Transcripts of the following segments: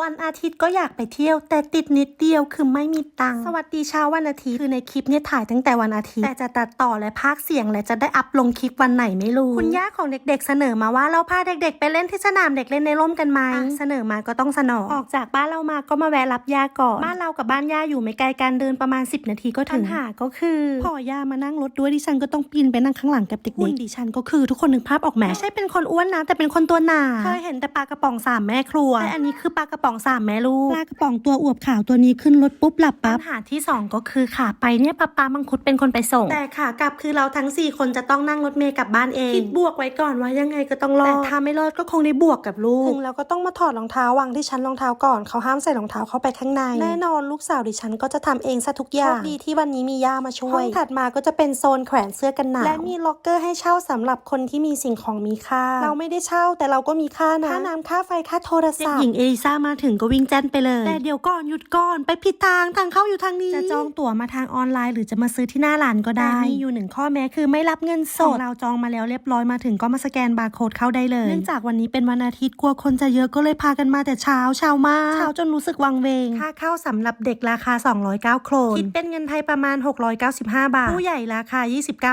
วันอาทิตย์ก็อยากไปเที่ยว แต่ติดนิดเดียวคือไม่มีตังค์สวัสดีเช้าวันอาทิตย์คือในคลิปเนี่ยถ่ายตั้งแต่วันอาทิตย์ แต่จะตัดต่อและพากย์เสียงและจะได้อัพลงคลิปวันไหนไม่รู้ คุณย่าของเด็กๆเสนอมาว่าเราพาเด็กๆ ไปเล่นที่สนามเด็กเล่นในร่มกันไหมอะเสนอมาก็ต้องสนองออกจากบ้านเรามาก็มาแวะรับย่าก่อนบ้านเรากับบ้านย่าอยู่ไม่ไกลกันเดินประมาณ 10 นาทีก็ถึงปัญหาก็คือพอย่ามานั่งรถด้วยดิฉันก็ต้องปีนไปนั่งข้างหลังกับเด็กๆดิฉันก็คือทุกคนนึกภาพออกไหมไม่ใช่เป็นคนอ้วนนะแต่เป็นคนตัวหนาเคยเห็นแต่ปลากระป๋องสามแม่ครัวแต่อันนี้คือปลากระป๋องสามแม่ลูกปลากระป๋องตัวอวบขาวตัวนี้ขึ้นรถปุ๊บหลับปั๊บปัญหาที่สองก็คือขาไปเนี่ยป้าปามังคุดเป็นคนไปส่ง แต่ขากลับคือเราทั้งสี่คนจะต้องนั่งรถเมล์กลับบ้านเองคิดบวกไว้ก่อนว่ายังไงก็ต้องรอดแต่ถ้าไม่รอดก็คงได้บวกกับลูกถึงแล้วก็ต้องมาถอดรองเท้าวางที่ชั้นรองเท้าก่อนเขาห้ามใส่รองเท้าเข้าไปข้างในแน่นอนลูกสาวดิฉันก็จะทำเองซะทุกอย่างโชคดีที่วันนี้มีย่ามาช่วยห้องถัดมาก็จะเป็นโซนแขวนเสื้อกันหนาวและมีล็อกเกอร์ให้เช่าสำหรับคนที่มีสิ่งของมีค่า เราไม่ได้เช่าแต่เราก็มีค่านะค่าน้ำค่าไฟค่าโทรศัพท์หญิงเอลิซ่ามาถึงก็วิ่งแจ้นไปเลย แต่เดี๋ยวก่อนหยุดก่อน ไปผิดทางทางเข้าอยู่ทางนี้ จะจองตั๋วมาทางออนไลน์ หรือจะมาซื้อที่หน้าร้านก็ได้มีอยู่หนึ่งข้อแม้คือไม่รับเงินสดเราจองมาแล้วเรียบร้อยมาถึงก็มาสแกนบาร์โค้ดเข้าได้เลย เนื่องจากวันนี้เป็นวันอาทิตย์กลัวคนจะเยอะก็เลยพากันมาแต่เช้าเช้ามากเช้าจนรู้สึกวังเวง ค่าเข้าสำหรับเด็กราคา 209 โครน คิดเป็นเงินไทยประมาณ 695 บาท ผู้ใหญ่ราคา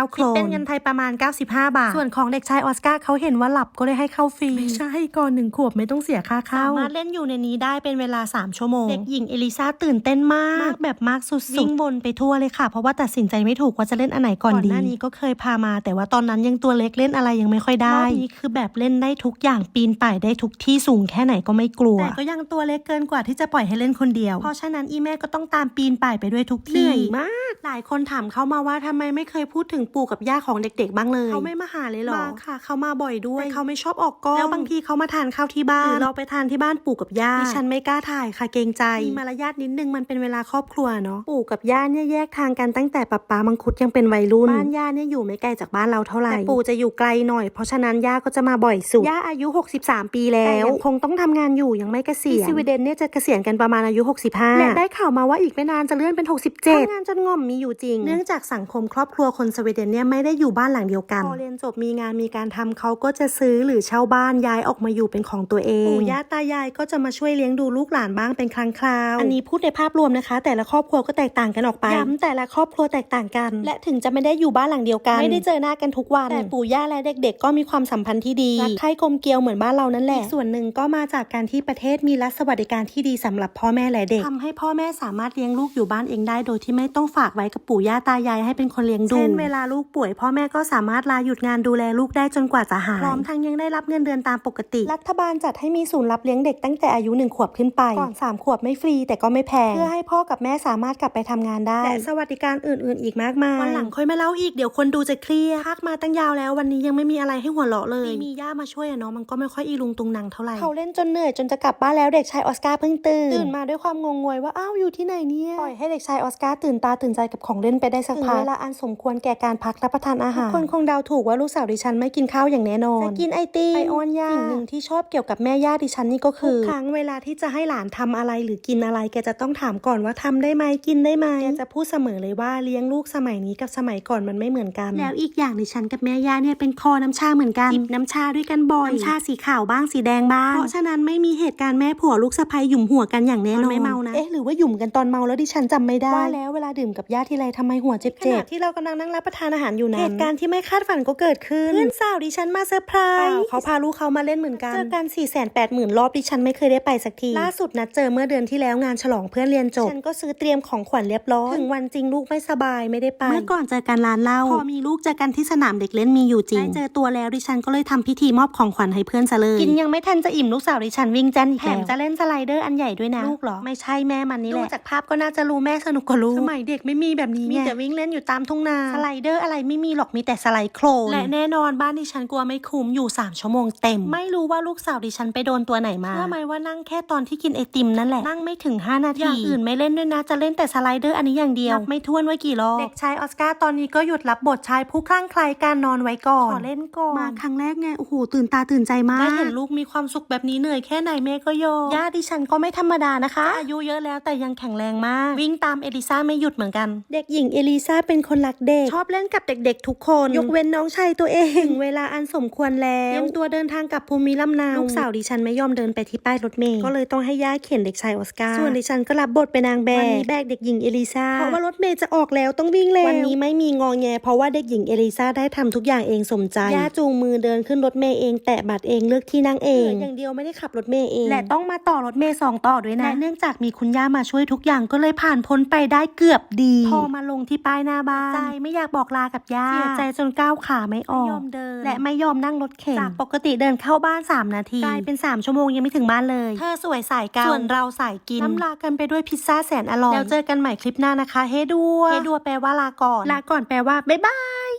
29 โครน คิดเป็นเงินไทยประมาณ 95 บาท ส่วนของเด็กชายออสการ์เขาเห็นว่าหลับก็เลยให้เข้าฟรี ไม่ใช่ก่อนหนึ่งขวบไม่ต้องเสียค่าเข้า สามารถเล่นอยู่ในนี้ได้เป็นเวลา 3 ชั่วโมง เด็กหญิงเอลิซาตื่นเต้นมาก แบบมากสุดๆวิ่งวนไปทั่วเลยค่ะ เพราะว่าตัดสินใจไม่ถูกว่าจะเล่นอันไหนก่อนดี ก่อนหน้านี้ก็เคยพามา แต่ว่าตอนนั้นยังตัวเล็กเล่นอะไรยังไม่ค่อยได้รอบนี้คือแบบเล่นได้ทุกอย่างปีนป่ายได้ทุกที่สูงแค่ไหนก็ไม่กลัว แต่ก็ยังตัวเล็กเกินกว่าที่จะปล่อยให้เล่นคนเดียว เพราะฉะนั้นอีแม่ก็ต้องตามปีนป่ายไปด้วยทุกที่ เหนื่อยมาก หลายคนถามเขามาว่าทำไมไม่เคยพูดถึงปู่กับย่าของเด็กๆบ้างเลย เขาไม่มาหาเลยหรอมาค่ะ เขามาบ่อยด้วย แต่เขาไม่ชอบออกกล้องแล้วบางทีเขามาทานข้าวที่บ้านหรือเราไปทานที่บ้านปู่กับย่าดิฉันไม่กล้าถ่ายค่ะเกรงใจมีมารยาทนิดนึงมันเป็นเวลาครอบครัวเนาะปู่กับย่าเนี่ยแยกทางกันตั้งแต่ป๊าป๊ามังคุดยังเป็นวัยรุ่นบ้านย่าเนี่ยอยู่ไม่ไกลจากบ้านเราเท่าไหร่แต่ปู่จะอยู่ไกลหน่อยเพราะฉะนั้นย่าก็จะมาบ่อยสุดย่าอายุ 63 ปีแล้วคงต้องทำงานอยู่ยังไม่เกษียณที่สวีเดนเนี่ยจะเกษียณกันประมาณอายุ 65และได้ข่าวมาว่าอีกไม่นานจะเลื่อนเป็น 67ทำงานจนง่อมมีอยู่จริง เนื่องจากสังคมครอบครัวคนสวีเดนเนี่ยไม่ได้อยู่บ้านหลังเดียวกันพอเรียนจบมีงานมีการทำเขาก็จะซื้อหรือเช่าบ้านย้ายออกมาอยู่เป็นของตัวเองปู่ย่าตายายก็จะมาช่วยเลี้ยงดูลูกหลานบ้างเป็นครั้งคราว อันนี้พูดในภาพรวมนะคะ แต่ละครอบครัวก็แตกต่างกันออกไปย้ำแต่ละครอบครัวแตกต่างกัน และถึงจะไม่ได้อยู่บ้านหลังเดียวกัน ไม่ได้เจอหน้ากันทุกวันแต่ปู่ย่าและเด็ก ๆ ก็มีความสัมพันธ์ที่ดีรักใคร่กลมเกลียวเหมือนบ้านเรานั่นแหละส่วนหนึ่งก็มาจากการที่ประเทศมีรัฐสวัสดิการที่ดีสำหรับพ่อแม่และเด็กทำให้พ่อแม่สามารถเลี้ยงลูกอยู่บ้านเองได้ โดยที่ไม่ต้องฝากไว้กับปู่ย่าตายายให้เป็นคนเลี้ยงดูเช่นเวลาลูกป่วย พ่อแม่ก็สามารถลาหยุดงานดูแลลูกได้จนกว่าจะหายพร้อมทั้งยังได้รับเงินเดือนตามปกติ รัฐบาลจัดให้มีศูนย์รับเลี้ยงเด็กตั้งแต่อายุหนึ่งขวบขึ้นไป ก่อนสามขวบไม่ฟรีแต่ก็ไม่แพง เพื่อให้พ่อกับแม่สามารถกลับไปทำงานได้และสวัสดิการอื่น ๆ อีกมากมายวันหลังค่อยมาเล่าอีกเดี๋ยวคนดูจะเครียดพักมาตั้งยาวแล้ววันนี้ยังไม่มีอะไรให้หัวเราะเลยมีย่ามาช่วยอะเนาะมันก็ไม่ค่อยอีลุงตุงนังเท่าไหร่เขาเล่นจนเหนื่อยจนจะกลับบ้านแล้วเด็กชายออสการ์เพิ่งตื่นตื่นมาด้วยความงงงวยว่าอ้าวอยู่ที่ไหนเนี่ยปล่อยให้เด็กชายออสการ์ตื่นตาตื่นใจกับของเล่นไปได้สักพักเวลาอันสมควรแก่การพักรับประทานอาหารคนคงเดาถูกว่าลูกสาวดิฉันไม่กินข้าวอย่างแน่นอนจะกินไอติมไปอ้อนย่าสิ่งหนึ่งที่ชอบเกี่ยวกับแม่ย่าดิฉันนี่ก็คือทุกครั้งเวลาที่จะให้หลานทำอะไรหรือกินอะไร แกจะต้องถามก่อนว่าทำได้ไหมกินได้ไหมแกจะพูดเสมอเลยว่าเลี้ยงลูกสมัยนี้กับสมัยก่อนมันไม่เหมือนกัน แล้วอีกอย่างดิฉันกับแม่ย่าเนี่ยเป็นคอน้ำชาเหมือนกันจิบน้ำชาด้วยกันบ่อยน้ำชาสีขาวบ้างสีแดงบ้างเพราะฉะนั้นไม่มีเหตุการณ์แม่ผัวลูกสะใภ้หยุมหัวกันอย่างแน่นอนไม่เมานะเอ๊ะหรือว่าหยุมกันตอนเมาแล้วดิฉันจำไม่ได้ว่าแล้วเวลาดื่มกับญาติทีไรทำไมหัวเจ็บๆขณะที่เรากำลังนั่งรับประทานอาหารอยู่นั้นเหตุการณ์ที่ไม่คาดฝันก็เกิดขึ้นเพื่อนสาวดิฉันมาเซอร์ไพรส์เขาพาลูกเขามาเล่นเหมือนกันเจอกัน4ี่แสนแปดหมื่นรอบดิฉันไม่เคยได้ไปสักที ล่าสุดนัดเจอเมื่อเดือนที่แล้วงานฉลองเพื่อนเรียนจบ ฉันก็ซื้อเตรียมของขวัญเรียบร้อย ถึงวันจริงลูกไม่สบายไม่ได้ไป เมื่อก่อนเจอกันร้านเหล้า พอมีลูกเจอกันที่สนามเด็กเล่นมีอยู่จริง ได้เจอตัวแล้วดิฉันก็เลยทำพิธีมอบของขวัญให้เพื่อนซะเลย กินยังไม่ทันจะอิ่มลูกสาวดิฉันวิ่งแจ้นอีกแล้วแถมจะเล่นสไลเดอร์อันใหญ่ด้วยนะ ลูกเหรอ ไม่ใช่แม่มันนี่แหละ ดูจากภาพก็น่าจะรู้แม่สนุกกว่าลูก สมัยเด็กไม่มีแบบนี้มีแต่วิ่งเล่นอยู่ตามทุ่งนา สไลเดอร์อะไรไม่มีหรอกมีแต่สไลด์โคลน และแน่นอนบ้านดิฉันกลัวไม่คุ้มอยู่3ชั่วโมงเต็ม ไม่รู้ว่าลูกสาวดิฉันไปโดนตัวไหนมาเชื่อไหมว่านั่งแค่ตอนที่กินไอติมนั่นแหละ นั่งไม่ถึง 5 นาที อย่างอื่นไม่เล่นด้วยนะ จะเล่นแต่สไลเดอร์อันนี้อย่างเดียวนับไม่ถ้วนไว้กี่รอบเด็กชายออสการ์ตอนนี้ก็หยุดรับบทชายผู้คลั่งไคล้การนอนไว้ก่อน ขอเล่นก่อน มาครั้งแรกไง โอ้โห ตื่นตาตื่นใจมาก ได้เห็นลูกมีความสุขแบบนี้เหนื่อยแค่ไหนแม่ก็ยอมญาติดิฉันก็ไม่ธรรมดานะคะ อายุเยอะแล้วแต่ยังแข็งแรงมาก วิ่งตามเอลิซ่าไม่หยุดเหมือนกัน เด็กหญิงเอลิซ่าเป็นคนรักเด็กชอบเล่นกับเด็กๆ ทุกคน ยกเว้นน้องชายตัวเองถึงเวลาอันสมควรแล้วเตรียมตัวเดินทางกลับภูมิลำเนาลูกสาวดิฉันไม่ยอมเดินไปที่ป้ายรถเมล์ย์ก็เลยต้องให้ย่าเขียนเด็กชายออสการ์ส่วนดิฉันก็รับบทเป็นนางแบกวันนี้แบกเด็กหญิงเอลิซาเพราะว่ารถเมย์จะออกแล้วต้องวิ่งแล้ววันนี้ไม่มีงอแง เพราะว่าเด็กหญิงเอลิซาได้ทำทุกอย่างเองสมใจย่าจูงมือเดินขึ้นรถเมย์เองแตะบัตรเองเลือกที่นั่งเองอย่างเดียวไม่ได้ขับรถเมย์เองและต้องมาต่อรถเมย์สองต่อด้วยนะและเนื่องจากมีคุณย่ามาช่วยทุกอย่างก็เลยผ่านพ้นไปได้เกือบดีพอมาลงที่ป้ายหน้าบ้านใจไม่อยากบอกลากับย่าเสียใจจนก้าวขาไม่ออกไม่ยอมเดินและไม่ยอมนั่งรถเข็นจากปกติเดินเข้าบ้าน 3 นาทีกลายเป็น 3 ชั่วโมงยังไม่ถึงบ้านเลยเธอสวยสายกันส่วนเราสายกินน้ำลากันไปด้วยพิซซ่าแสนอร่อย แล้วเจอกันใหม่คลิปหน้านะคะ เฮดัว เฮดัวแปลว่าลาก่อน ลาก่อนแปลว่าบ๊ายบาย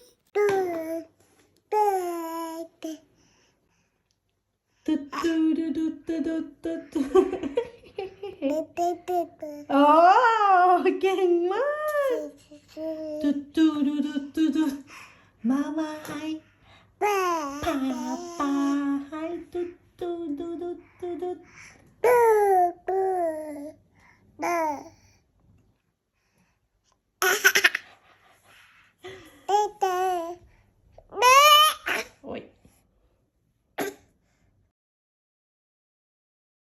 โอ้เก่งมาก Do do do do do do. Mama, hi.